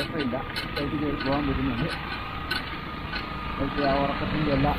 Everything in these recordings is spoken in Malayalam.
കുഴപ്പമില്ല. ബൈക്ക് കയറി പോകാൻ പറ്റുന്നുണ്ട്. ബൈക്ക് ആ ഉറക്കത്തിന്റെ എല്ലാം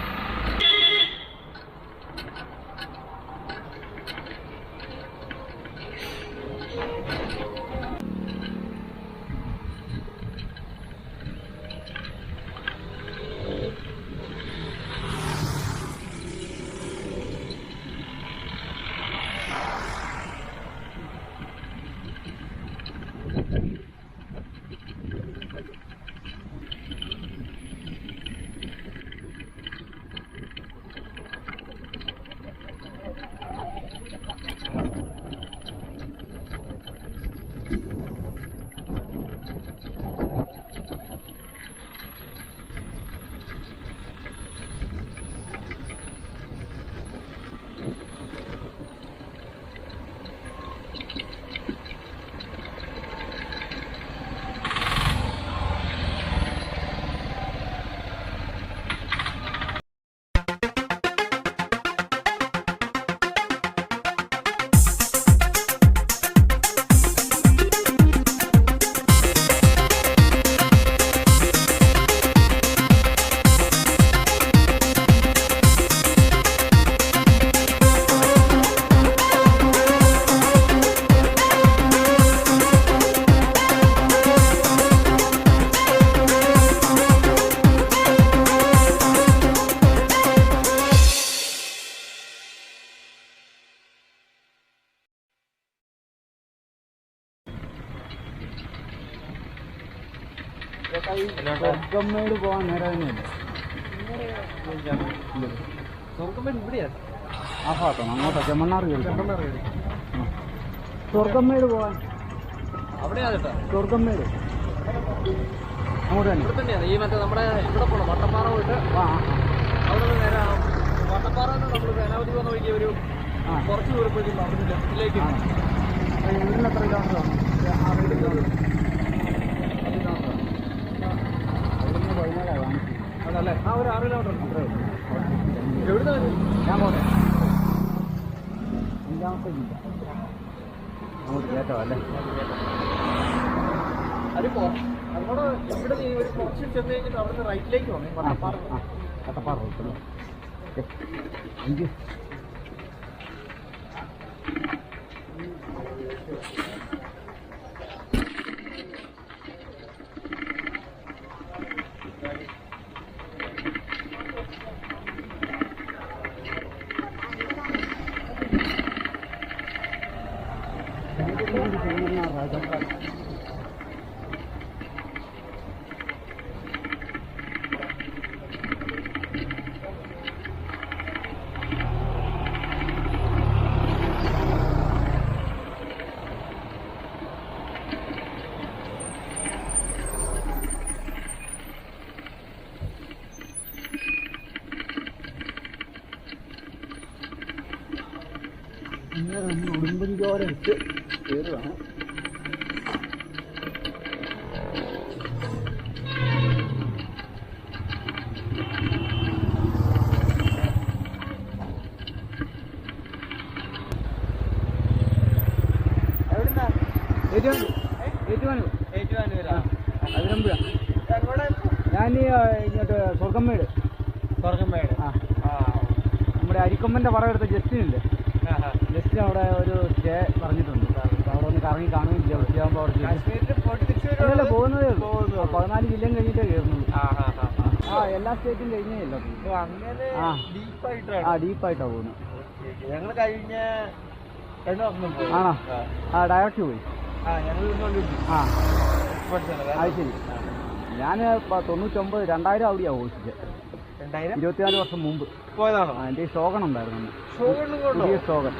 സ്വർഗമ്മേട് പോകാൻ നേരം തന്നെയല്ലേ സ്വർഗമേട് ഇവിടെയാണ് ആ ഭാഗത്താണ് അങ്ങോട്ടാ ചെമ്മണ്ണാർ കയറി. സ്വർഗമ്മേട് പോകാൻ. അവിടെയാണ് കേട്ടോ സ്വർഗമ്മേട് അങ്ങോട്ട് തന്നെ. ഇവിടെ തന്നെയാണ് ഈ മറ്റേ നമ്മുടെ ഇവിടെ പോകണം വട്ടപ്പാറ പോയിട്ട്. ആ അവിടെ നിന്ന് നേരെ വട്ടപ്പാറ നമ്മൾ സേനാപതി പോകുന്ന വഴിക്ക് ഒരു കുറച്ച് ദൂരപ്പോഴേക്കും അവിടെ വീടിന് എത്ര കിലോമീറ്റർ ആണ് ആറ് കിലോമീറ്റർ അവിടുന്ന് പതിനേഴാണ് കാണിച്ചത് അതല്ലേ ആ ഒരു ആറ് കിലോമീറ്റർ ഉള്ളൂ. ഞാൻ പോട്ടെ. അഞ്ചാമത്തെ ജില്ല അങ്ങോട്ട് കയറ്റോ അല്ലേ? അതിപ്പോ അങ്ങോട്ട് ഇവിടെ ഒരു കുറച്ച് ചെന്ന് കഴിഞ്ഞിട്ട് അവിടുന്ന് റൈറ്റിലേക്ക് പോകണേ ആ വട്ടപ്പാറ ആ. കട്ടപ്പാറ റോട്ടല്ലേ എനിക്ക് രാജാക്കാർ ഇങ്ങനെ നമ്മൾ ഉടുമ്പൻചോര ഇട്ട് കയറുകയാണ് ഞാൻ ഇങ്ങോട്ട് സ്വർഗമേട് ആ. ആ. നമ്മുടെ അരിക്കൊമ്പന്റെ പടം എടുത്ത ജസ്റ്റിനില്ലേ ജസ്റ്റിൻ അവിടെ ഒരു സ്റ്റേ പറഞ്ഞിട്ടുണ്ട്. അവിടെ ഒന്ന് കറങ്ങി കാണുകയില്ല വൃത്തിയാകുമ്പോൾ ഉച്ചയാകുമ്പോൾ അവിടെ പോകുന്നതേ ഉള്ളൂ പതിനാല് ജില്ലയും കഴിഞ്ഞിട്ടേ കയറുന്നു ആ എല്ലാ സ്റ്റേറ്റും കഴിഞ്ഞേ ഇല്ല ആ. ഡീപ്പായിട്ടാണ്. ഡീപ്പായിട്ടാണ് പോകുന്നത്. ഞങ്ങൾ കഴിഞ്ഞ. ആണോ? ആ. ഡയറക്റ്റ് പോയി. ആ അത് ശരി. ഞാൻ തൊണ്ണൂറ്റൊമ്പത് രണ്ടായിരം അവിടെയാണ് ഓടിച്ചത്. രണ്ടായിരം? ഇരുപത്തിനാല് വർഷം മുമ്പ്. പോയതാണോ? അതിന്റെ ഷോഗൺ ഉണ്ടായിരുന്നു പുതിയ ഷോഗൺ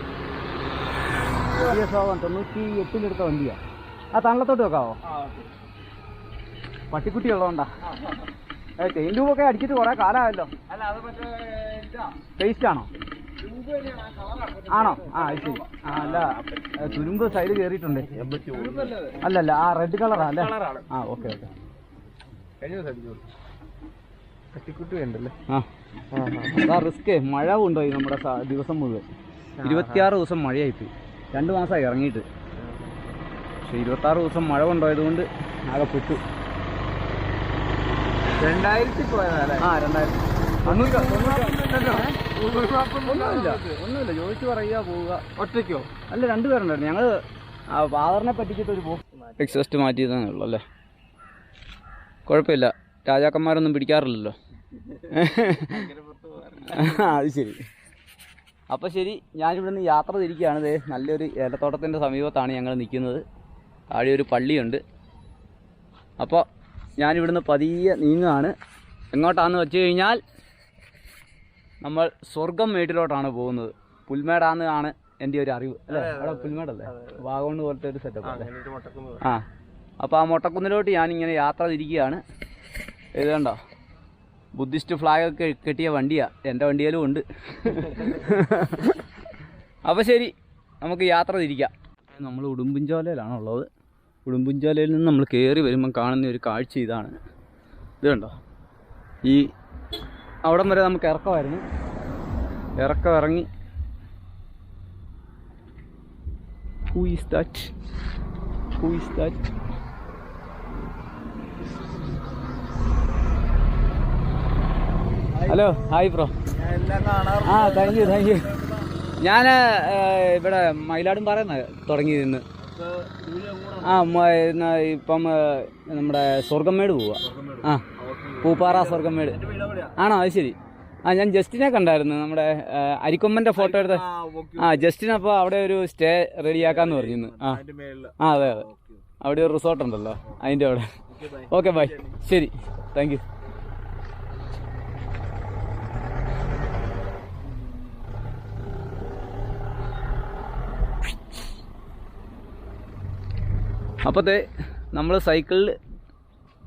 പുതിയ ഷോഗൺ തൊണ്ണൂറ്റി എട്ടിലെടുത്ത വണ്ടിയാണ് ആ തള്ളത്തോട്ട് വെക്കാവോ? പട്ടിക്കുട്ടി ഉള്ളതുകൊണ്ടാ ചെയിൻ ട്യൂബൊക്കെ അടിച്ചിട്ട് കുറേ കാലമായല്ലോ ടേസ്റ്റ് ആണോ? ആണോ. ആ അത് ശരി. ആ അല്ല തുരുമ്പ് സൈഡ് കയറിയിട്ടുണ്ട് അല്ലല്ല ആ റെഡ് കളറാ അല്ലേ? ആ ഓക്കെ ഓക്കെ കഴിഞ്ഞ ദിവസം അടിച്ചു കട്ടിക്കുട്ടി ഉണ്ടല്ലേ ആ. അതാ റിസ്ക് മഴ കൊണ്ടുപോയി നമ്മുടെ ദിവസം മുഴുവൻ. ഇരുപത്തിയാറ് ദിവസം മഴയായിപ്പോയി. രണ്ട് മാസമായി ഇറങ്ങിയിട്ട്. പക്ഷെ ഇരുപത്താറ് ദിവസം മഴ കൊണ്ടുപോയത് കൊണ്ട് ആകെ പെട്ടു. രണ്ടായിരത്തി ആ രണ്ടായിരത്തി. ഒന്നുമില്ല ഒന്നുമില്ല ചോദിച്ചു പറയുക പോവുക. ഒറ്റയ്ക്കോ? അല്ല രണ്ടുപേരുണ്ടായിരുന്നു ഞങ്ങൾ ഫാദറിനെ പറ്റിച്ചിട്ട് ഒരു പോസ്റ്റ് ഉള്ളൂ അല്ലേ? കുഴപ്പമില്ല. രാജാക്കന്മാരൊന്നും പിടിക്കാറില്ലല്ലോ. അത് ശരി. അപ്പോൾ ശരി ഞാനിവിടെ നിന്ന് യാത്ര തിരിക്കുകയാണ്. ദേ നല്ലൊരു ഏലത്തോട്ടത്തിന്റെ സമീപത്താണ് ഞങ്ങൾ നിൽക്കുന്നത്. താഴെ ഒരു പള്ളിയുണ്ട്. അപ്പോൾ ഞാനിവിടുന്ന് പതിയെ നീങ്ങുകയാണ്. എങ്ങോട്ടാണെന്ന് വെച്ച് കഴിഞ്ഞാൽ നമ്മൾ സ്വർഗം മേട്ടിലോട്ടാണ് പോകുന്നത്. പുൽമേടാന്ന് ആണ് എന്റെ ഒരു അറിവ്. അല്ലേ? അവിടെ പുൽമേടല്ലേ? വാഗോണ്ട് പോലത്തെ ഒരു സെറ്റപ്പ് ആ അപ്പോൾ ആ മൊട്ടക്കുന്നിലോട്ട് ഞാനിങ്ങനെ യാത്ര തിരിക്കുകയാണ്. ഇത് കണ്ടോ ബുദ്ധിസ്റ്റ് ഫ്ലാഗ് ഒക്കെ കെട്ടിയ വണ്ടിയാ. എന്റെ വണ്ടിയിലും ഉണ്ട്. അപ്പോൾ ശരി നമുക്ക് യാത്ര തിരിക്കാം. നമ്മൾ ഉടുമ്പുംചോലയിലാണ് ഉള്ളത്. ഉടുമ്പുംചോലയിൽ നിന്ന് നമ്മൾ കയറി വരുമ്പം കാണുന്ന ഒരു കാഴ്ച ഇതാണ്. ഇത് കണ്ടോ? ഈ അവിടം വരെ നമുക്ക് ഇറക്കമായിരുന്നു. ഇറക്കം ഇറങ്ങി who is that who that hello hi bro ആ താങ്ക് യു താങ്ക് യു ഞാൻ ഇവിടെ മയിലാടും പറയുന്നത് തുടങ്ങി നിന്ന് ആ ഇപ്പം നമ്മുടെ സ്വർഗമേട് പോവുക ആ പൂപ്പാറ സ്വർഗമേട് ആണോ? അത് ശരി. ആ ഞാൻ ജസ്റ്റിനെ കണ്ടായിരുന്നു നമ്മുടെ അരിക്കൊമ്പന്റെ ഫോട്ടോ എടുത്ത ആ ജസ്റ്റിൻ അപ്പോൾ അവിടെ ഒരു സ്റ്റേ റെഡിയാക്കാന്ന് പറഞ്ഞിരുന്നു ആ. ആ അതെ അതെ. അവിടെ ഒരു റിസോർട്ട് ഉണ്ടല്ലോ അതിന്റെ അവിടെ. Okay bye. ശരി. താങ്ക് അപ്പോഴത്തെ നമ്മൾ സൈക്കിളിൽ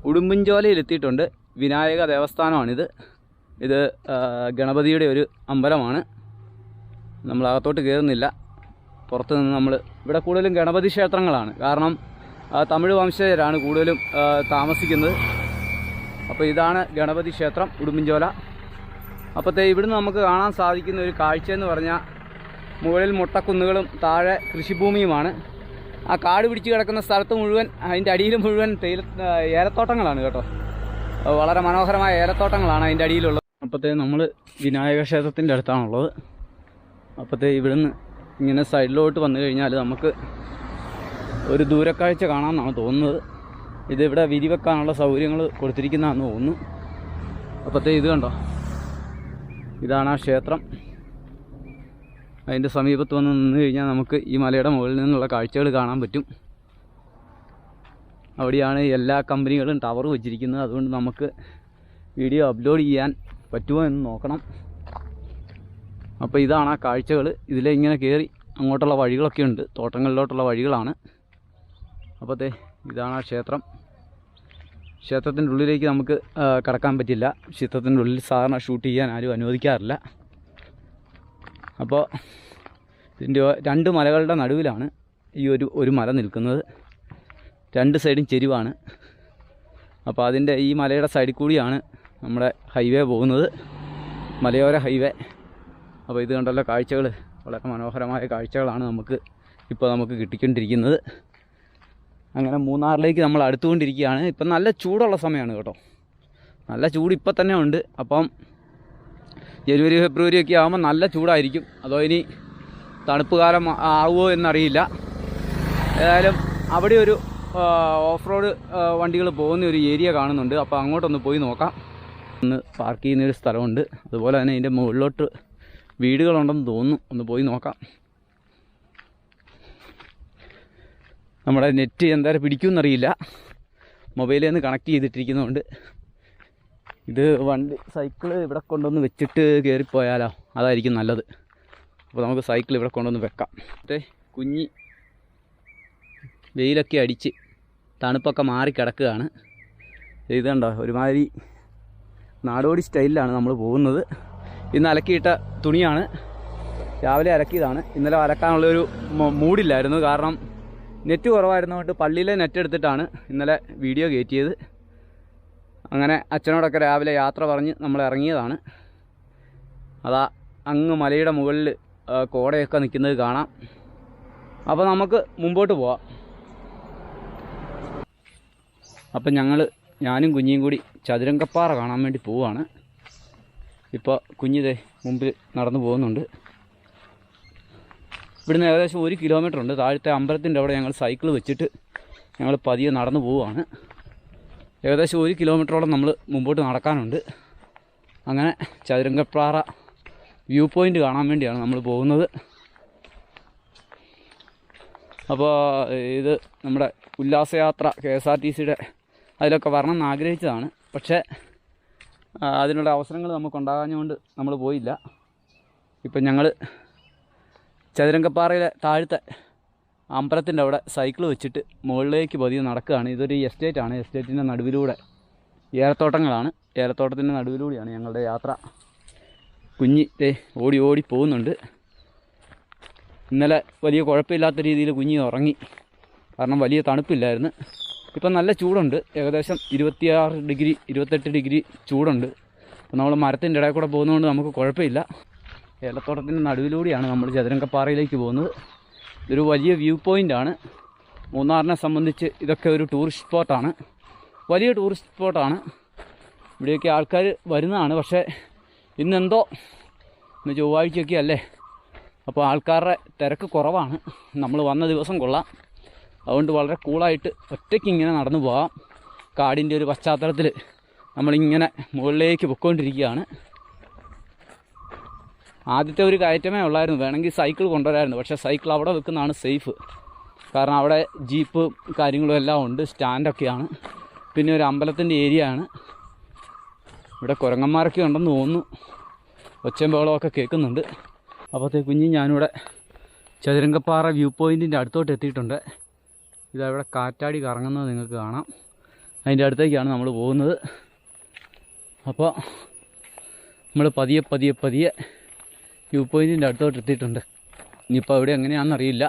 ഉടുമ്പൻചോലയിൽ എത്തിയിട്ടുണ്ട് വിനായക ദേവസ്ഥാനമാണിത്. ഇത് ഗണപതിയുടെ ഒരു അമ്പലമാണ്. നമ്മൾ അകത്തോട്ട് കയറുന്നില്ല പുറത്ത് നിന്ന് നമ്മൾ ഇവിടെ കൂടുതലും ഗണപതി ക്ഷേത്രങ്ങളാണ്. കാരണം തമിഴ് വംശജരാണ് കൂടുതലും താമസിക്കുന്നത്. അപ്പോൾ ഇതാണ് ഗണപതി ക്ഷേത്രം ഉടുമ്പൻചോല. അപ്പോഴത്തെ ഇവിടുന്ന് നമുക്ക് കാണാൻ സാധിക്കുന്ന ഒരു കാഴ്ച എന്ന് പറഞ്ഞാൽ മുകളിൽ മുട്ടക്കുന്നുകളും താഴെ കൃഷിഭൂമിയുമാണ്. ആ കാട് പിടിച്ച് കിടക്കുന്ന സ്ഥലത്ത് മുഴുവൻ അതിന്റെ അടിയിൽ മുഴുവൻ തേയില ഏലത്തോട്ടങ്ങളാണ് കേട്ടോ. വളരെ മനോഹരമായ ഏലത്തോട്ടങ്ങളാണ് അതിന്റെ അടിയിലുള്ളത്. അപ്പോഴത്തേ നമ്മൾ വിനായക ക്ഷേത്രത്തിന്റെ അടുത്താണുള്ളത്. അപ്പോഴത്തേ ഇവിടുന്ന് ഇങ്ങനെ സൈഡിലോട്ട് വന്നു കഴിഞ്ഞാൽ നമുക്ക് ഒരു ദൂരക്കാഴ്ച കാണാമെന്നാണ് തോന്നുന്നത്. ഇതിവിടെ വിരിവെക്കാനുള്ള സൗകര്യങ്ങൾ കൊടുത്തിരിക്കുന്നതാണെന്ന് തോന്നുന്നു. അപ്പോഴത്തേ ഇത് കണ്ടോ? ഇതാണ് ആ ക്ഷേത്രം. അതിന്റെ സമീപത്ത് വന്ന് നിന്ന് കഴിഞ്ഞാൽ നമുക്ക് ഈ മലയുടെ മുകളിൽ നിന്നുള്ള കാഴ്ചകൾ കാണാൻ പറ്റും. അവിടെയാണ് എല്ലാ കമ്പനികളും ടവർ വെച്ചിരിക്കുന്നത്. അതുകൊണ്ട് നമുക്ക് വീഡിയോ അപ്ലോഡ് ചെയ്യാൻ പറ്റുമോ എന്ന് നോക്കണം. അപ്പോൾ ഇതാണ് ആ കാഴ്ചകൾ. ഇതിലെ ഇങ്ങനെ കയറി അങ്ങോട്ടുള്ള വഴികളൊക്കെ ഉണ്ട്. തോട്ടങ്ങളിലോട്ടുള്ള വഴികളാണ്. അപ്പോൾ അപ്പോഴത്തെ ഇതാണ് ആ ക്ഷേത്രം. ക്ഷേത്രത്തിന്റെ ഉള്ളിലേക്ക് നമുക്ക് കടക്കാൻ പറ്റില്ല. ക്ഷേത്രത്തിന്റെ ഉള്ളിൽ സാധാരണ ഷൂട്ട് ചെയ്യാൻ ആരും അനുവദിക്കാറില്ല. അപ്പോൾ ഇതിന്റെ രണ്ട് മലകളുടെ നടുവിലാണ് ഈ ഒരു ഒരു മല നിൽക്കുന്നത്. രണ്ട് സൈഡും ചെരിവാണ്. അപ്പോൾ അതിന്റെ ഈ മലയുടെ സൈഡിൽ കൂടിയാണ് നമ്മുടെ ഹൈവേ പോകുന്നത്. മലയോര ഹൈവേ അപ്പോൾ ഇത് കണ്ടല്ലോ കാഴ്ചകൾ വളരെ മനോഹരമായ കാഴ്ചകളാണ് നമുക്ക് ഇപ്പോൾ നമുക്ക് കിട്ടിക്കൊണ്ടിരിക്കുന്നത്. അങ്ങനെ മൂന്നാറിലേക്ക് നമ്മൾ അടുത്തുകൊണ്ടിരിക്കുകയാണ്. ഇപ്പം നല്ല ചൂടുള്ള സമയമാണ് കേട്ടോ. നല്ല ചൂട് ഇപ്പം തന്നെ ഉണ്ട്. അപ്പം ജനുവരി ഫെബ്രുവരി ഒക്കെ ആകുമ്പോൾ നല്ല ചൂടായിരിക്കും. അതോ ഇനി തണുപ്പ് കാലം ആവുമോ എന്നറിയില്ല. ഏതായാലും അവിടെ ഒരു ഓഫ് റോഡ് വണ്ടികൾ പോകുന്ന ഒരു ഏരിയ കാണുന്നുണ്ട്. അപ്പോൾ അങ്ങോട്ടൊന്ന് പോയി നോക്കാം. ഒന്ന് പാർക്ക് ചെയ്യുന്ന ഒരു സ്ഥലമുണ്ട്. അതുപോലെ തന്നെ അതിന്റെ മുകളിലോട്ട് വീടുകളുണ്ടെന്ന് തോന്നുന്നു. ഒന്ന് പോയി നോക്കാം. നമ്മുടെ നെറ്റ് എന്തായാലും പിടിക്കുമെന്നറിയില്ല. മൊബൈലിൽ നിന്ന് കണക്ട് ചെയ്തിട്ടിരിക്കുന്നതുകൊണ്ട്. ഇത് വണ്ടി സൈക്കിൾ ഇവിടെ കൊണ്ടുവന്ന് വെച്ചിട്ട് കയറിപ്പോയാലോ അതായിരിക്കും നല്ലത്. അപ്പോൾ നമുക്ക് സൈക്കിൾ ഇവിടെ കൊണ്ടുവന്ന് വെക്കാം. മറ്റേ കുഞ്ഞി വെയിലൊക്കെ അടിച്ച് തണുപ്പൊക്കെ മാറി കിടക്കുകയാണ്. ഇത് കണ്ടോ? ഒരുമാതിരി നാടോടി സ്റ്റൈലിലാണ് നമ്മൾ പോകുന്നത്. ഇന്ന് അലക്കിയിട്ട തുണിയാണ്. രാവിലെ അലക്കിയതാണ്. ഇന്നലെ അലക്കാനുള്ളൊരു മൂഡില്ലായിരുന്നു കാരണം നെറ്റ് കുറവായിരുന്നതുകൊണ്ട് പള്ളിയിലെ നെറ്റ് എടുത്തിട്ടാണ് ഇന്നലെ വീഡിയോ കയറ്റിയത്. അങ്ങനെ അച്ഛനോടൊക്കെ രാവിലെ യാത്ര പറഞ്ഞ് നമ്മൾ ഇറങ്ങിയതാണ്. അതാ അങ്ങ് മലയുടെ മുകളിൽ കോടയൊക്കെ നിൽക്കുന്നത് കാണാം. അപ്പോൾ നമുക്ക് മുമ്പോട്ട് പോവാം. അപ്പം ഞങ്ങൾ ഞാനും കുഞ്ഞിയും കൂടി ചതുരംഗപ്പാറ കാണാൻ വേണ്ടി പോവുകയാണ് ഇപ്പോൾ കുഞ്ഞിതേ മുമ്പിൽ നടന്നു പോകുന്നുണ്ട്. ഇവിടുന്ന് ഏകദേശം ഒരു കിലോമീറ്റർ ഉണ്ട്. താഴത്തെ അമ്പലത്തിന്റെ അവിടെ ഞങ്ങൾ സൈക്കിൾ വെച്ചിട്ട് ഞങ്ങൾ പതിയെ നടന്നു പോവുകയാണ് ഏകദേശം ഒരു കിലോമീറ്ററോളം നമ്മൾ മുമ്പോട്ട് നടക്കാനുണ്ട്. അങ്ങനെ ചതുരംഗപ്പാറ വ്യൂ പോയിന്റ് കാണാൻ വേണ്ടിയാണ് നമ്മൾ പോകുന്നത്. അപ്പോൾ ഇത് നമ്മുടെ ഉല്ലാസയാത്ര കെ എസ് ആർ ടി സിയുടെ അതിലൊക്കെ വരണം എന്ന് ആഗ്രഹിച്ചതാണ്. പക്ഷേ അതിനുള്ള അവസരങ്ങൾ നമുക്കുണ്ടാകാഞ്ഞുകൊണ്ട് നമ്മൾ പോയില്ല. ഇപ്പം ഞങ്ങൾ ചതുരംഗപ്പാറയിലെ താഴത്തെ അമ്പലത്തിന്റെ അവിടെ സൈക്കിൾ വെച്ചിട്ട് മുകളിലേക്ക് പതിയെ നടക്കുകയാണ്. ഇതൊരു എസ്റ്റേറ്റ് ആണ്. എസ്റ്റേറ്റിന്റെ നടുവിലൂടെ ഏലത്തോട്ടങ്ങളാണ് ഏലത്തോട്ടത്തിന്റെ നടുവിലൂടെയാണ് ഞങ്ങളുടെ യാത്ര. കുഞ്ഞി ഓടി ഓടി പോകുന്നുണ്ട്. ഇന്നലെ വലിയ കുഴപ്പമില്ലാത്ത രീതിയിൽ കുഞ്ഞി ഉറങ്ങി. കാരണം വലിയ തണുപ്പില്ലായിരുന്നു. ഇപ്പം നല്ല ചൂടുണ്ട്. ഏകദേശം ഇരുപത്തിയാറ് ഡിഗ്രി ഇരുപത്തെട്ട് ഡിഗ്രി ചൂടുണ്ട്. അപ്പോൾ നമ്മൾ മരത്തിന്റെ ഇടയിൽ കൂടെ പോകുന്നതുകൊണ്ട് നമുക്ക് കുഴപ്പമില്ല. ഏലത്തോട്ടത്തിന്റെ നടുവിലൂടെയാണ് നമ്മൾ ചതുരംഗപ്പാറയിലേക്ക് പോകുന്നത്. ഇതൊരു വലിയ വ്യൂ പോയിന്റാണ് മൂന്നാറിനെ സംബന്ധിച്ച് ഇതൊക്കെ ഒരു ടൂറിസ്റ്റ് സ്പോട്ടാണ് വലിയ ടൂറിസ്റ്റ് സ്പോട്ടാണ് ഇവിടെയൊക്കെ ആൾക്കാർ വരുന്നതാണ്. പക്ഷേ ഇന്നെന്തോ ഇന്ന് ചൊവ്വാഴ്ചയൊക്കെ അല്ലേ? അപ്പോൾ ആൾക്കാരുടെ തിരക്ക് കുറവാണ്. നമ്മൾ വന്ന ദിവസം കൊള്ളാം. അതുകൊണ്ട് വളരെ കൂളായിട്ട് ഒറ്റയ്ക്ക് ഇങ്ങനെ നടന്നു പോകാം കാടിന്റെ ഒരു പശ്ചാത്തലത്തിൽ നമ്മളിങ്ങനെ മുകളിലേക്ക് പൊയ്ക്കൊണ്ടിരിക്കുകയാണ്. ആദ്യത്തെ ഒരു കയറ്റമേ ഉള്ളായിരുന്നു. വേണമെങ്കിൽ സൈക്കിൾ കൊണ്ടുവരായിരുന്നു. പക്ഷേ സൈക്കിൾ അവിടെ വെക്കുന്നതാണ് സേഫ്. കാരണം അവിടെ ജീപ്പ് കാര്യങ്ങളും എല്ലാം ഉണ്ട്. സ്റ്റാൻഡൊക്കെയാണ് പിന്നെ ഒരു അമ്പലത്തിന്റെ ഏരിയ ആണ് ഇവിടെ കുരങ്ങന്മാരൊക്കെ ഉണ്ടെന്ന് തോന്നുന്നു. ഒച്ചയും ബഹളമൊക്കെ കേൾക്കുന്നുണ്ട്. അപ്പോഴത്തെ കുഞ്ഞ് ഞാനിവിടെ ചതുരംഗപ്പാറ വ്യൂ പോയിന്റിന്റെ അടുത്തോട്ട് എത്തിയിട്ടുണ്ട്. ഇതവിടെ കാറ്റാടി കറങ്ങുന്നത് നിങ്ങൾക്ക് കാണാം. അതിന്റെ അടുത്തേക്കാണ് നമ്മൾ പോകുന്നത്. അപ്പോൾ നമ്മൾ പതിയെ പതിയെ പതിയെ വ്യൂ പോയിന്റിന്റെ അടുത്തോട്ട് എത്തിയിട്ടുണ്ട്. ഇനിയിപ്പോൾ അവിടെ എങ്ങനെയാണെന്നറിയില്ല.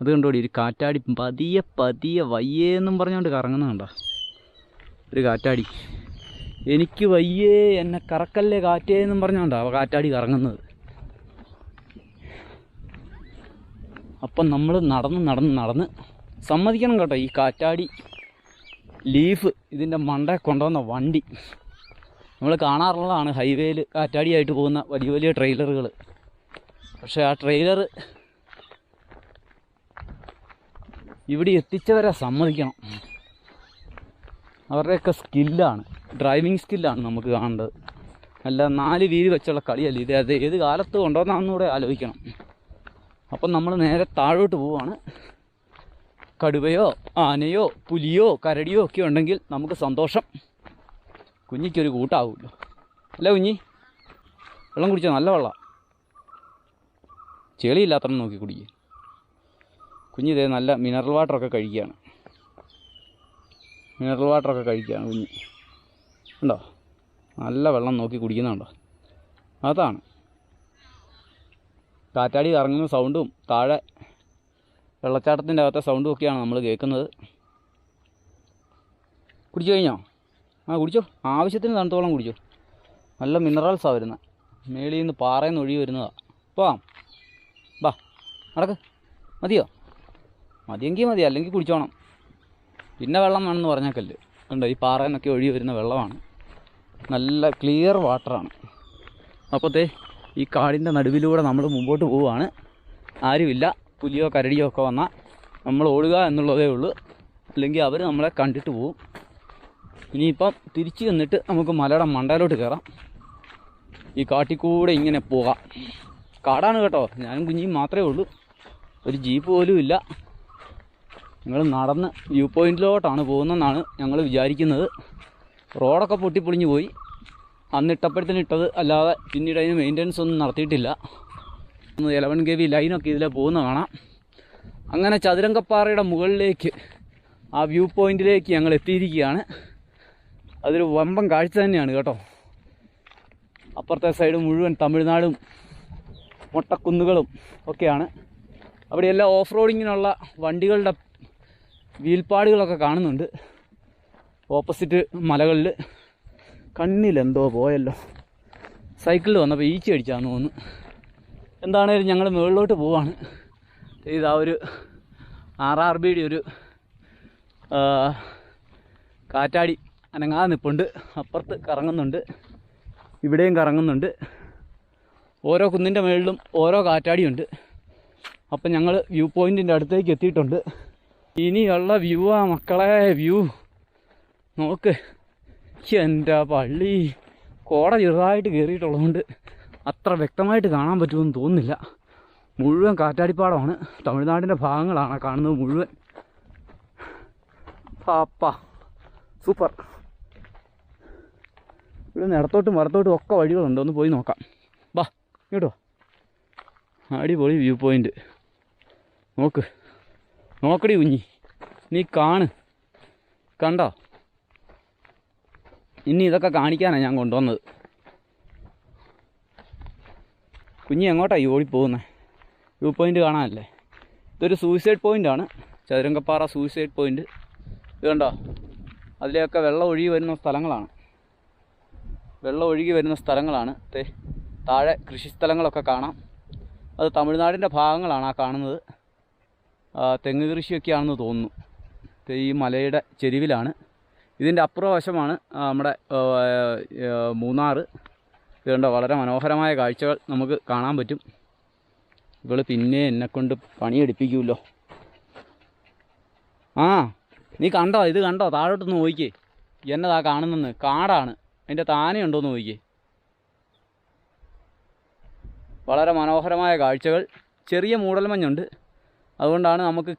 അത് കണ്ടോടി ഒരു കാറ്റാടി പതിയെ പതിയെ വയ്യേന്നും പറഞ്ഞുകൊണ്ട് കറങ്ങുന്നുണ്ടോ ഒരു കാറ്റാടി. എനിക്ക് വയ്യേ എന്നെ കറക്കല്ലേ കാറ്റേ എന്നും പറഞ്ഞുകൊണ്ടാ കാറ്റാടി കറങ്ങുന്നത്. അപ്പം നമ്മൾ നടന്ന് നടന്ന് നടന്ന് സമ്മതിക്കണം കേട്ടോ ഈ കാറ്റാടി. ലീഫ് ഇതിന്റെ മണ്ടേ കൊണ്ടുവന്ന വണ്ടി. നമ്മൾ കാണാറുള്ളതാണ് ഹൈവേയിൽ കാറ്റാടിയായിട്ട് പോകുന്ന വലിയ വലിയ ട്രെയിലറുകൾ പക്ഷേ ആ ട്രെയിലർ ഇവിടെ എത്തിച്ചവരെ സമ്മതിക്കണം. അവരുടെയൊക്കെ സ്കില്ലാണ്. ഡ്രൈവിംഗ് സ്കില്ലാണ് നമുക്ക് കാണേണ്ടത്. അല്ല നാല് വീൽ വെച്ചുള്ള കളിയല്ല ഇത്? അത് ഏത് കാലത്ത് കൊണ്ടുവന്നാണെന്നൂടെ ആലോചിക്കണം. അപ്പം നമ്മൾ നേരെ താഴോട്ട് പോവാണ്. കടുവയോ ആനയോ പുലിയോ കരടിയോ ഒക്കെ ഉണ്ടെങ്കിൽ നമുക്ക് സന്തോഷം. കുഞ്ഞിക്കൊരു കൂട്ടാവുമല്ലോ അല്ല കുഞ്ഞി? വെള്ളം കുടിച്ചോ? നല്ല വെള്ളം. ചെളിയില്ലാത്തണം നോക്കി കുടിക്കുക കുഞ്ഞിതേ നല്ല മിനറൽ വാട്ടറൊക്കെ കഴിക്കുകയാണ്. മിനറൽ വാട്ടറൊക്കെ കഴിക്കുകയാണ് കുഞ്ഞ്. ഉണ്ടോ നല്ല വെള്ളം നോക്കി കുടിക്കുന്നുണ്ടോ അതാണ്. കാറ്റാടി ഇറങ്ങുന്ന സൗണ്ടും താഴെ വെള്ളച്ചാട്ടത്തിന്റെ അകത്തെ സൗണ്ടും ഒക്കെയാണ് നമ്മൾ കേൾക്കുന്നത്. കുടിച്ചു കഴിഞ്ഞോ? ആ കുടിച്ചോ. ആവശ്യത്തിന് തണുത്തോളം കുടിച്ചോ. നല്ല മിനറൽസാണ് വരുന്നത് മേളിൽ നിന്ന് പാറയിൽ നിന്ന് ഒഴുകി വരുന്നതാണ് പോവാം ബാ നടക്ക്. മതിയോ? മതിയെങ്കിൽ മതി. അല്ലെങ്കിൽ കുടിച്ചോണം. പിന്നെ വെള്ളം വേണമെന്ന് പറഞ്ഞേക്കല്ല് ഉണ്ടോ ഈ പാറയിൽ നിന്നൊക്കെ ഒഴുകി വരുന്ന വെള്ളമാണ്. നല്ല ക്ലിയർ വാട്ടറാണ് അപ്പോഴത്തെ ഈ കാടിന്റെ നടുവിലൂടെ നമ്മൾ മുമ്പോട്ട് പോവുകയാണ് ആരുമില്ല. പുലിയോ കരടിയോ ഒക്കെ വന്നാൽ നമ്മൾ ഓടുക എന്നുള്ളതേ ഉള്ളൂ. അല്ലെങ്കിൽ അവർ നമ്മളെ കണ്ടിട്ട് പോവും. ഇനിയിപ്പം തിരിച്ചു ചെന്നിട്ട് നമുക്ക് മലയുടെ മണ്ടയിലോട്ട് കയറാം ഈ കാട്ടിക്കൂടെ ഇങ്ങനെ പോകാം. കാടാണ് കേട്ടോ. ഞാനും കുഞ്ഞിയും മാത്രമേ ഉള്ളൂ. ഒരു ജീപ്പ് പോലും ഇല്ല. ഞങ്ങൾ നടന്ന് വ്യൂ പോയിന്റിലോട്ടാണ് പോകുന്നതെന്നാണ് ഞങ്ങൾ വിചാരിക്കുന്നത്. റോഡൊക്കെ പൊട്ടിപ്പൊളിഞ്ഞു പോയി. അന്ന് ഇട്ടത് അല്ലാതെ പിന്നീട് അതിന് മെയിന്റനൻസ് ഒന്നും നടത്തിയിട്ടില്ല. ഇലവൻ കെ വി ലൈനൊക്കെ ഇതിലെ പോകുന്ന കാണാം. അങ്ങനെ ചതുരംഗപ്പാറയുടെ മുകളിലേക്ക് ആ വ്യൂ പോയിന്റിലേക്ക് ഞങ്ങൾ എത്തിയിരിക്കുകയാണ്. അതൊരു വമ്പൻ കാഴ്ച തന്നെയാണ് കേട്ടോ. അപ്പുറത്തെ സൈഡ് മുഴുവൻ തമിഴ്നാടും മൊട്ടക്കുന്നുകളും ഒക്കെയാണ്. അവിടെയെല്ലാം ഓഫ് റോഡിങ്ങിനുള്ള വണ്ടികളുടെ വീൽപ്പാടുകളൊക്കെ കാണുന്നുണ്ട്. ഓപ്പോസിറ്റ് മലകളിൽ. കണ്ണിലെന്തോ പോയല്ലോ. സൈക്കിളിൽ വന്നപ്പോൾ ഈച്ച അടിച്ചാന്ന് തോന്നുന്നു. എന്താണേലും ഞങ്ങൾ മുകളിലോട്ട് പോവാണ്. ഇതാ ഒരു ആർ ആർ ബിയുടെ ഒരു കാറ്റാടി. അനങ്ങാതെ നിൽപ്പുണ്ട് അപ്പുറത്ത് കറങ്ങുന്നുണ്ട്. ഇവിടെയും കറങ്ങുന്നുണ്ട്. ഓരോ കുന്നിന്റെ മുകളിലും ഓരോ കാറ്റാടിയുണ്ട്. അപ്പം ഞങ്ങൾ വ്യൂ പോയിന്റിന്റെ അടുത്തേക്ക് എത്തിയിട്ടുണ്ട്. ഇനിയുള്ള വ്യൂ ആ മക്കളെ വ്യൂ. നോക്ക്. എന്റെ പള്ളി? കോട ചെറുതായിട്ട് കയറിയിട്ടുള്ളതുകൊണ്ട് അത്ര വ്യക്തമായിട്ട് കാണാൻ പറ്റുമെന്ന് തോന്നുന്നില്ല. മുഴുവൻ കാറ്റാടിപ്പാടമാണ്. തമിഴ്നാടിന്റെ ഭാഗങ്ങളാണ് കാണുന്നത് മുഴുവൻ. പാപ്പ. സൂപ്പർ. ഇവിടെ ഇടത്തോട്ടും വലത്തോട്ടും ഒക്കെ വഴികളുണ്ട്. ഒന്ന് പോയി നോക്കാം. ബാ ഇങ്ങോട്ടോ അടിപൊളി വ്യൂ പോയിന്റ് നോക്ക്. നോക്കടി കുഞ്ഞി. നീ കാണ്. കണ്ടോ? ഇനി ഇതൊക്കെ കാണിക്കാനാണ് ഞാൻ കൊണ്ടുവന്നത്. കുഞ്ഞി എങ്ങോട്ടാണ് ഈ ഓടിപ്പോകുന്നത് വ്യൂ പോയിന്റ് കാണാനല്ലേ? ഇതൊരു സൂയിസൈഡ് പോയിന്റാണ് ചതുരംഗപ്പാറ സൂയിസൈഡ് പോയിന്റ് ഇത് കണ്ടോ? അതിലെയൊക്കെ വെള്ളം ഒഴുകി വരുന്ന സ്ഥലങ്ങളാണ്. വെള്ളം ഒഴുകി വരുന്ന സ്ഥലങ്ങളാണ്. താഴെ താഴെ കൃഷിസ്ഥലങ്ങളൊക്കെ കാണാം. അത് തമിഴ്നാടിന്റെ ഭാഗങ്ങളാണ് ആ കാണുന്നത്. തെങ്ങ് കൃഷിയൊക്കെയാണെന്ന് തോന്നുന്നു. ഈ മലയുടെ ചെരുവിലാണ്. ഇതിന്റെ അപ്പുറവശമാണ് നമ്മുടെ മൂന്നാർ ഇതുകൊണ്ട് വളരെ മനോഹരമായ കാഴ്ചകൾ നമുക്ക് കാണാൻ പറ്റും. ഇവൾ പിന്നെ എന്നെ കൊണ്ട് പണിയെടുപ്പിക്കുമല്ലോ ആ നീ കണ്ടോ? ഇത് കണ്ടോ? താഴോട്ടൊന്ന് നോക്കിക്കേ എന്നതാ കാണുന്നെന്ന് കാടാണ്. അതിന്റെ താനയുണ്ടോ എന്ന് നോക്കിയേ വളരെ മനോഹരമായ കാഴ്ചകൾ. ചെറിയ മൂടൽമഞ്ഞുണ്ട്. അതുകൊണ്ടാണ് നമുക്ക്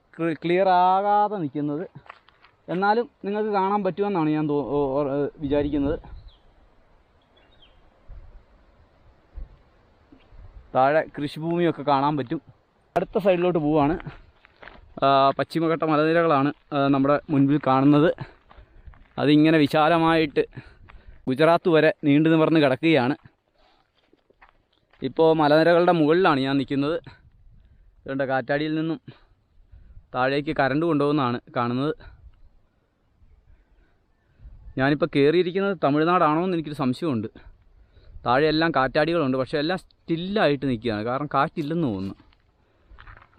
ക്ലിയർ ആകാതെ നിൽക്കുന്നത്. എന്നാലും നിങ്ങൾക്ക് കാണാൻ പറ്റുമെന്നാണ് ഞാൻ വിചാരിക്കുന്നത്. താഴെ കൃഷിഭൂമിയൊക്കെ കാണാൻ പറ്റും. അടുത്ത സൈഡിലോട്ട് പോവാണ്. പശ്ചിമഘട്ട മലനിരകളാണ് നമ്മുടെ മുൻപിൽ കാണുന്നത്. അതിങ്ങനെ വിശാലമായിട്ട് ഗുജറാത്ത് വരെ നീണ്ടു നിവർന്ന് കിടക്കുകയാണ്. ഇപ്പോൾ മലനിരകളുടെ മുകളിലാണ് ഞാൻ നിൽക്കുന്നത്. ഇതുകൊണ്ട് കാറ്റാടിയിൽ നിന്നും താഴേക്ക് കരണ്ട് കൊണ്ടുപോകുന്നതാണ് കാണുന്നത്. ഞാനിപ്പോൾ കയറിയിരിക്കുന്നത് തമിഴ്നാടാണോ എന്ന് എനിക്കൊരു സംശയമുണ്ട്. താഴെയെല്ലാം കാറ്റാടികളുണ്ട് പക്ഷേ എല്ലാം സ്റ്റില്ലായിട്ട് നിൽക്കുകയാണ്. കാരണം കാറ്റില്ലെന്ന് തോന്നുന്നു.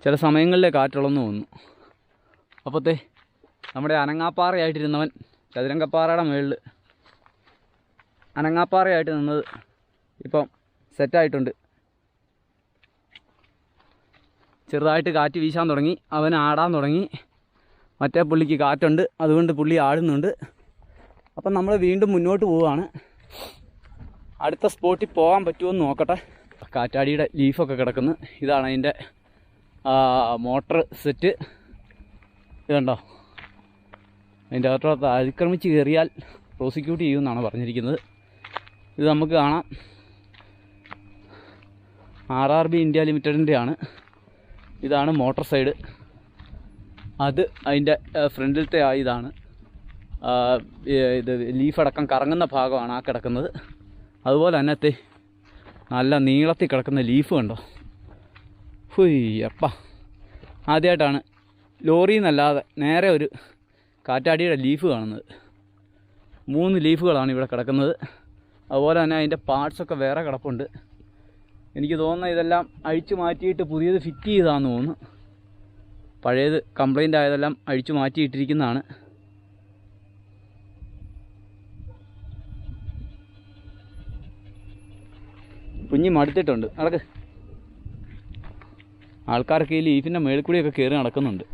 ചില സമയങ്ങളിലെ കാറ്റുള്ളെന്ന് തോന്നുന്നു. അപ്പോഴത്തെ നമ്മുടെ അനങ്ങാപ്പാറയായിട്ടിരുന്നവൻ ചതുരംഗപ്പാറയുടെ മുകളിൽ അനങ്ങാപ്പാറയായിട്ട് നിന്നത് ഇപ്പം സെറ്റായിട്ടുണ്ട് ചെറുതായിട്ട് കാറ്റ് വീശാൻ തുടങ്ങി അവൻ ആടാൻ തുടങ്ങി. മറ്റേ പുള്ളിക്ക് കാറ്റുണ്ട് അതുകൊണ്ട് പുള്ളി ആടുന്നുണ്ട്. അപ്പം നമ്മൾ വീണ്ടും മുന്നോട്ട് പോവുകയാണ്. അടുത്ത സ്പോട്ടിൽ പോകാൻ പറ്റുമോ എന്ന് നോക്കട്ടെ. കാറ്റാടിയുടെ ലീഫൊക്കെ കിടക്കുന്നു. ഇതാണ് അതിന്റെ മോട്ടർ സെറ്റ് ഇതുണ്ടോ? അതിന്റെ അകത്തോട്ട് അതിക്രമിച്ച് കയറിയാൽ പ്രോസിക്യൂട്ട് ചെയ്യുമെന്നാണ് പറഞ്ഞിരിക്കുന്നത്. ഇത് നമുക്ക് കാണാം. ആർ ആർ ബി ഇന്ത്യ ലിമിറ്റഡിന്റെ ആണ് ഇതാണ് മോട്ടോർ സൈഡ്. അത് അതിന്റെ ഫ്രണ്ടിലത്തെ ആ ഇതാണ്. ഇത് ലീഫടക്കം കറങ്ങുന്ന ഭാഗമാണ് ആ കിടക്കുന്നത്. അതുപോലെ തന്നെ നല്ല നീളത്തിൽ കിടക്കുന്ന ലീഫ് കണ്ടോ? ഹുയ്യപ്പ ആദ്യമായിട്ടാണ് ലോറിയിൽ നിന്നല്ലാതെ നേരെ ഒരു കാറ്റാടിയുടെ ലീഫ് കാണുന്നത്. മൂന്ന് ലീഫുകളാണ് ഇവിടെ കിടക്കുന്നത്. അതുപോലെ തന്നെ അതിന്റെ പാർട്സൊക്കെ വേറെ കിടപ്പുണ്ട്. എനിക്ക് തോന്നുന്നത് ഇതെല്ലാം അഴിച്ചു മാറ്റിയിട്ട് പുതിയത് ഫിറ്റ് ചെയ്താന്ന് തോന്നുന്നു. പഴയത് കംപ്ലൈന്റ് ആയതെല്ലാം അഴിച്ചു മാറ്റിയിട്ടിരിക്കുന്നതാണ്. കുഞ്ഞി മടുത്തിട്ടുണ്ട്. നടക്ക്. ആൾക്കാരൊക്കെ ഈ ലീഫിന്റെ മേളിൽ കൂടിയൊക്കെ കയറി നടക്കുന്നുണ്ട്.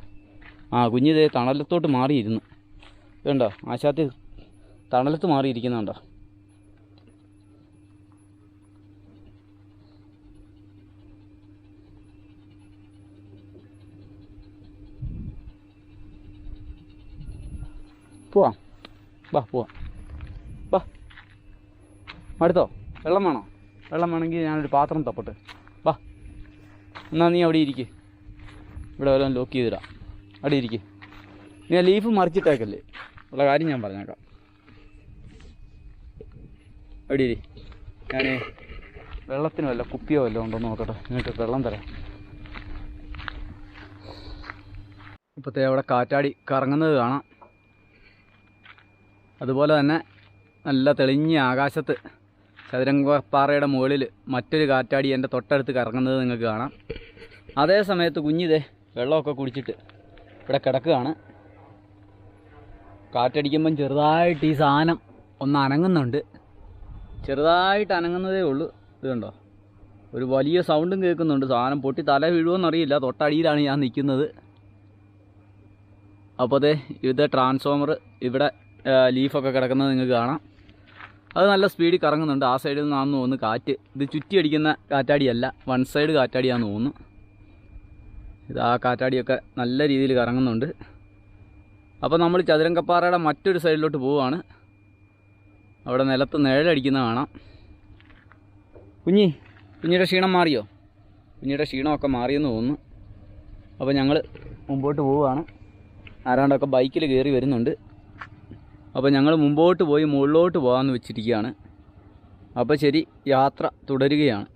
ആ കുഞ്ഞിതേ തണലത്തോട്ട് മാറിയിരുന്നു. ഇതുണ്ടോ? ആശാത്തി തണലത്ത് മാറിയിരിക്കുന്നുണ്ടോ? പോവാം. ബാ പോവാം. ബാ. മടുത്തോ? വെള്ളം വേണോ? വെള്ളം വേണമെങ്കിൽ ഞാനൊരു പാത്രം തപ്പട്ടെ. ബാ. എന്നാൽ നീ അവിടെ ഇരിക്കേ. ഇവിടെ വല്ലതും ലോക്ക് ചെയ്തിടാം. അവിടെ ഇരിക്കേ. നീ ആ ലീഫ് മറിച്ചിട്ടേക്കല്ലേ? ഉള്ള കാര്യം ഞാൻ പറഞ്ഞേക്കാം. അവിടെ ഇരി. ഞാൻ വെള്ളത്തിന് വല്ല കുപ്പിയോ വല്ലതും ഉണ്ടോ നോക്കട്ടെ. എന്നിട്ട് വെള്ളം തരാം. ഇപ്പോഴത്തെ അവിടെ കാറ്റാടി കറങ്ങുന്നത് കാണാം. അതുപോലെ തന്നെ നല്ല തെളിഞ്ഞ ആകാശത്ത് ചതുരംഗപ്പാറയുടെ മുകളിൽ മറ്റൊരു കാറ്റാടി എന്റെ തൊട്ടടുത്ത് കറങ്ങുന്നത് നിങ്ങൾക്ക് കാണാം. അതേ സമയത്ത് കുഞ്ഞിതേ വെള്ളമൊക്കെ കുടിച്ചിട്ട് ഇവിടെ കിടക്കുകയാണ്. കാറ്റടിക്കുമ്പം ചെറുതായിട്ട് ഈ സാധനം ഒന്ന് അനങ്ങുന്നുണ്ട്. ചെറുതായിട്ട് അനങ്ങുന്നതേ ഉള്ളൂ. ഇത് കണ്ടോ? ഒരു വലിയ സൗണ്ടും കേൾക്കുന്നുണ്ട്. സാധനം പൊട്ടി തല വീഴുമെന്നറിയില്ല തൊട്ടടിയിലാണ് ഞാൻ നിൽക്കുന്നത്. അപ്പോൾ അതെ ഇത് ട്രാൻസ്ഫോമർ ഇവിടെ ലീഫൊക്കെ കിടക്കുന്നത് നിങ്ങൾക്ക് കാണാം. അത് നല്ല സ്പീഡിൽ കറങ്ങുന്നുണ്ട്. ആ സൈഡിൽ നിന്നാണെന്ന് തോന്നുന്നു കാറ്റ്. ഇത് ചുറ്റി അടിക്കുന്ന കാറ്റാടിയല്ല. വൺ സൈഡ് കാറ്റാടിയാണെന്ന് തോന്നുന്നു. ഇത് ആ കാറ്റാടിയൊക്കെ നല്ല രീതിയിൽ കറങ്ങുന്നുണ്ട്. അപ്പോൾ നമ്മൾ ചതുരംഗപ്പാറയുടെ മറ്റൊരു സൈഡിലോട്ട് പോവുകയാണ്. അവിടെ നിലത്ത് നിഴലടിക്കുന്ന കാണാം. കുഞ്ഞി കുഞ്ഞിയുടെ ക്ഷീണം മാറിയോ? കുഞ്ഞിയുടെ ക്ഷീണമൊക്കെ മാറിയെന്ന് തോന്നുന്നു. അപ്പോൾ ഞങ്ങൾ മുമ്പോട്ട് പോവുകയാണ്. ആരാണ്ടൊക്കെ ബൈക്കിൽ കയറി വരുന്നുണ്ട്. അപ്പോൾ ഞങ്ങൾ മുമ്പോട്ട് പോയി മുകളിലോട്ട് പോകാമെന്ന് വെച്ചിരിക്കുകയാണ് അപ്പോൾ ശരി യാത്ര തുടരുകയാണ്.